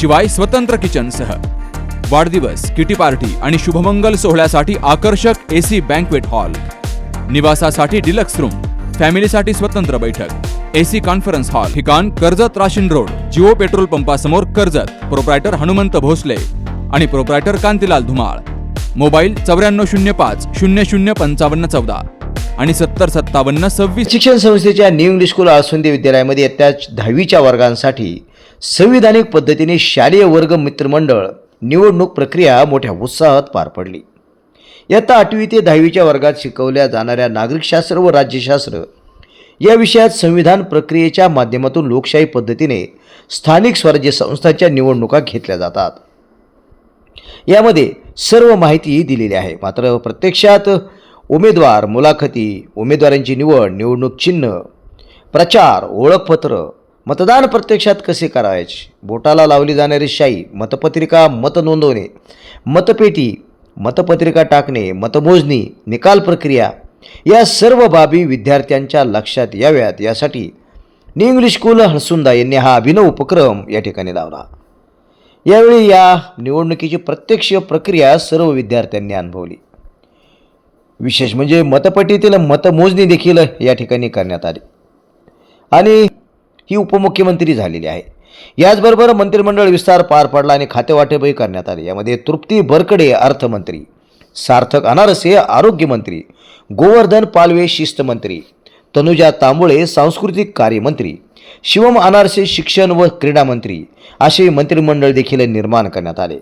शिवाय स्वतंत्र किचनसह वाढदिवस किटी पार्टी आणि शुभमंगल सोहळ्यासाठी आकर्षक एसी बँकवेट हॉल निवासासाठी डिलक्स रूम फॅमिलीसाठी स्वतंत्र बैठक. एसी कॉन्फरन्स हॉल ठिकाण कर्जत राशीन रोड जिओ पेट्रोल पंपासमोर कर्जत. प्रोप्रायटर हनुमंत भोसले आणि प्रोप्रायटर कांतीलाल धुमाळ. मोबाईल चौऱ्याण्णव शून्य पाच शून्य शून्य पंचावन्न चौदा आणि सत्तर सत्तावन्न सव्वीस. शिक्षण संस्थेच्या न्यू इंग्लिश स्कूल आळसुंदी विद्यालयामध्ये त्याच दहावीच्या वर्गांसाठी संविधानिक पद्धतीने शालेय वर्ग मित्रमंडळ निवडणूक प्रक्रिया मोठ्या उत्साहात पार पडली. इयत्ता आठवी ते दहावीच्या वर्गात शिकवल्या जाणाऱ्या नागरिकशास्त्र व राज्यशास्त्र या विषयात संविधान प्रक्रियेच्या माध्यमातून लोकशाही पद्धतीने स्थानिक स्वराज्य संस्थांच्या निवडणुका घेतल्या जातात. यामध्ये सर्व माहिती दिलेली आहे. मात्र प्रत्यक्षात उमेदवार मुलाखती उमेदवारांची निवड निवडणूक चिन्ह प्रचार ओळखपत्र मतदान प्रत्यक्षात कसे करायचे? बोटाला लावली जाणारी शाई मतपत्रिका मत नोंदवणे मतपेटी मतपत्रिका टाकणे मतमोजणी निकाल प्रक्रिया या सर्व बाबी विद्यार्थ्यांच्या लक्षात याव्यात. यासाठी न्यू इंग्लिश स्कूल हळसुंदा यांनी हा अभिनव उपक्रम या ठिकाणी लावला. यावेळी या निवडणुकीची प्रत्यक्ष प्रक्रिया सर्व विद्यार्थ्यांनी अनुभवली. विशेष म्हणजे मतपटीतील मतमोजणी देखील या ठिकाणी करण्यात आली. आणि ही उपमुख्यमंत्री झालेली आहे. याचबरोबर मंत्रिमंडळ विस्तार पार पडला आणि खातेवाटेपही करण्यात आले. यामध्ये तृप्ती बरकडे अर्थमंत्री सार्थक अनारसे आरोग्यमंत्री गोवर्धन पालवे शिस्तमंत्री तनुजा तांबुळे सांस्कृतिक कार्यमंत्री शिवम अनारसे शिक्षण व क्रीडा मंत्री असे मंत्रिमंडळ देखील निर्माण करण्यात आले.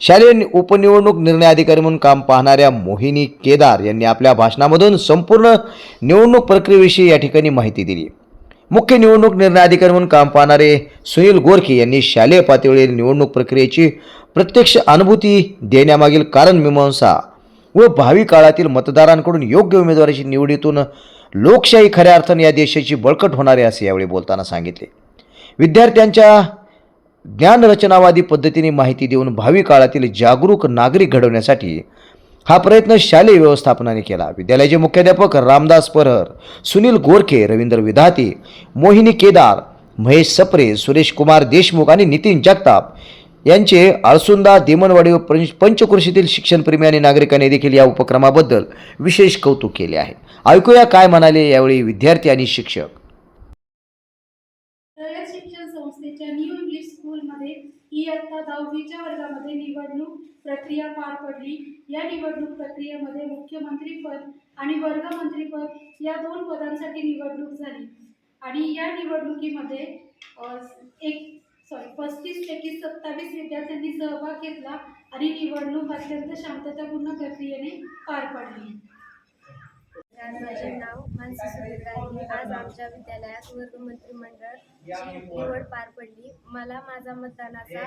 शालेय उपनिवडणूक निर्णय अधिकारी म्हणून काम पाहणाऱ्या मोहिनी केदार यांनी आपल्या भाषणामधून संपूर्ण निवडणूक प्रक्रियेविषयी या ठिकाणी माहिती दिली. मुख्य निवडणूक निर्णय अधिकारी म्हणून काम पाहणारे सुनील गोरखे यांनी शालेय पातळीवरील निवडणूक प्रक्रियेची प्रत्यक्ष अनुभूती देण्यामागील कारण मीमांसा व भावी काळातील मतदारांकडून योग्य उमेदवाराची निवडीतून लोकशाही खऱ्या अर्थाने या देशाची बळकट होणार आहे असे यावेळी बोलताना सांगितले. विद्यार्थ्यांच्या ज्ञानरचनावादी पद्धतीने माहिती देऊन भावी काळातील जागरूक नागरिक घडवण्यासाठी हा प्रयत्न शालेय व्यवस्थापनाने केला. विद्यालयाचे मुख्याध्यापक रामदास परहर सुनील गोरखे रवींद्र विधाते मोहिनी केदार महेश सप्रे सुरेश कुमार देशमुख आणि नितीन जगताप यांचे आळसुंदा देमनवाडी व पंचकृषीतील शिक्षणप्रेमी आणि नागरिकांनी देखील या उपक्रमाबद्दल विशेष कौतुक केले आहे. ऐकूया काय म्हणाले यावेळी विद्यार्थी आणि शिक्षक. शिक्षण संस्थेच्या न्यू इंग्लिश स्कूलमध्ये इयत्ता दहावीच्या वर्गामध्ये निवडणूक प्रक्रिया पार पडली. या निवडणूक प्रक्रियेमध्ये मुख्यमंत्रीपद आणि वर्गमंत्रीपद या दोन पदांसाठी निवडणूक झाली. आणि या निवडणुकीमध्ये एक सॉरी पस्तीस पैकी सत्तावीस विद्यार्थ्यांनी सहभाग घेतला आणि निवडणूक अत्यंत शांततापूर्ण प्रक्रियेने पार पडली. आज माझे नाव मानसी सुरेख आज आमच्या विद्यालयात वर्ग मंत्रिमंडळ निवड पार पडली. मला माझा मतदानाचा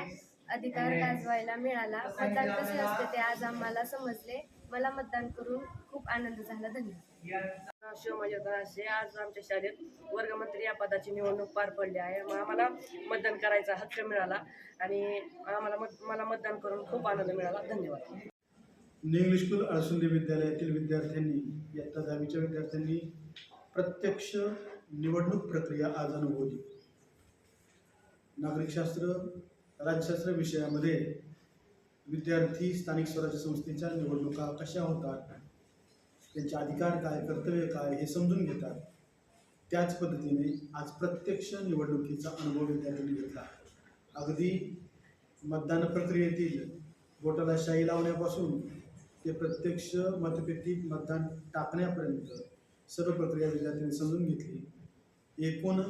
अधिकार गाजवायला मिळाला. मतदान कसे असते ते आज आम्हाला समजले. मला मतदान करून खूप आनंद झाला. धन्यवाद. शिवमजोदर असे आज आमच्या शाळेत वर्गमंत्री या पदाची निवडणूक पार पडली आहे. मग आम्हाला मतदान करायचा हक्क मिळाला आणि आम्हाला मत मला मतदान करून खूप आनंद मिळाला. धन्यवाद. न्यू इंग्लिश स्कूल अळसुंदी विद्यालयातील विद्यार्थ्यांनी इयत्ता दहावीच्या विद्यार्थ्यांनी प्रत्यक्ष निवडणूक प्रक्रिया आज अनुभवली. नागरिकशास्त्र राज्यशास्त्र विषयामध्ये विद्यार्थी स्थानिक स्वराज्य संस्थेच्या निवडणुका कशा होतात? त्यांचे अधिकार काय कर्तव्य काय हे समजून घेतात. त्याच पद्धतीने आज प्रत्यक्ष निवडणुकीचा अनुभव विद्यार्थ्यांनी घेतला. अगदी मतदान प्रक्रियेतील बोटाला शाई लावण्यापासून ते प्रत्यक्ष मतपेटीत मतदान टाकण्यापर्यंत सर्व प्रक्रिया विद्यार्थ्यांनी समजून घेतली. एकूण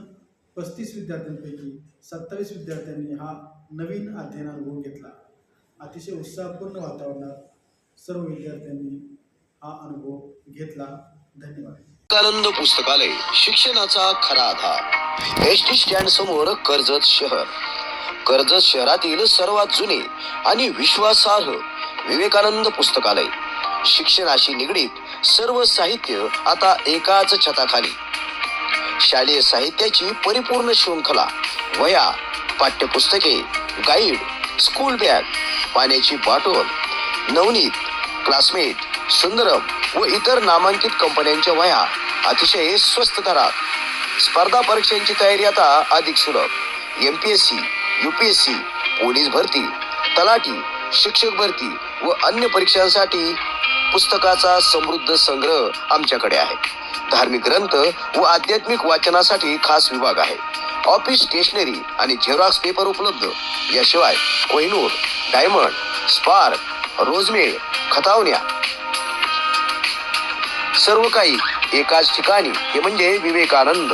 पस्तीस विद्यार्थ्यांपैकी सत्तावीस विद्यार्थ्यांनी हा नवीन अध्ययन अनुभव घेतला. अतिशय उत्साहपूर्ण वातावरणात सर्व विद्यार्थ्यांनी हा अनुभव घेतला. धन्यवाद. आनंद पुस्तकालय शिक्षणाचा खरा आधार. एस टी स्टँड समोर कर्जत शहर. कर्जत शहरातील सर्वात जुने आणि विश्वासार्ह विवेकानंद पुस्तकालय. शिक्षणाशी निगडीत सर्व साहित्य आता एकाच छताखाली. शालेय साहित्याची परिपूर्ण शृंखला वया पाठ्यपुस्तके गाईड स्कूल बॅग पाण्याची बाटोल नवनीत क्लासमेट सुंदरम व इतर नामांकित कंपन्यांच्या वया अतिशय स्वस्त दरात. स्पर्धा परीक्षांची तयारी आता अधिक सुलभ. M P S C U P S C police भरती तलाठी शिक्षक भरती व अन्य परीक्षांसाठी पुस्तकाचा समृद्ध संग्रह आमच्याकडे आहे. धार्मिक ग्रंथ व आध्यात्मिक वाचनासाठी खास विभाग आहे. ऑफिस स्टेशनरी आणि झेरॉक्स पेपर उपलब्ध. याशिवाय कोहिनूर डायमंड स्पार्क रोजमेळ खतावण्या. सर्व काही एकाच ठिकाणी. हे म्हणजे विवेकानंद.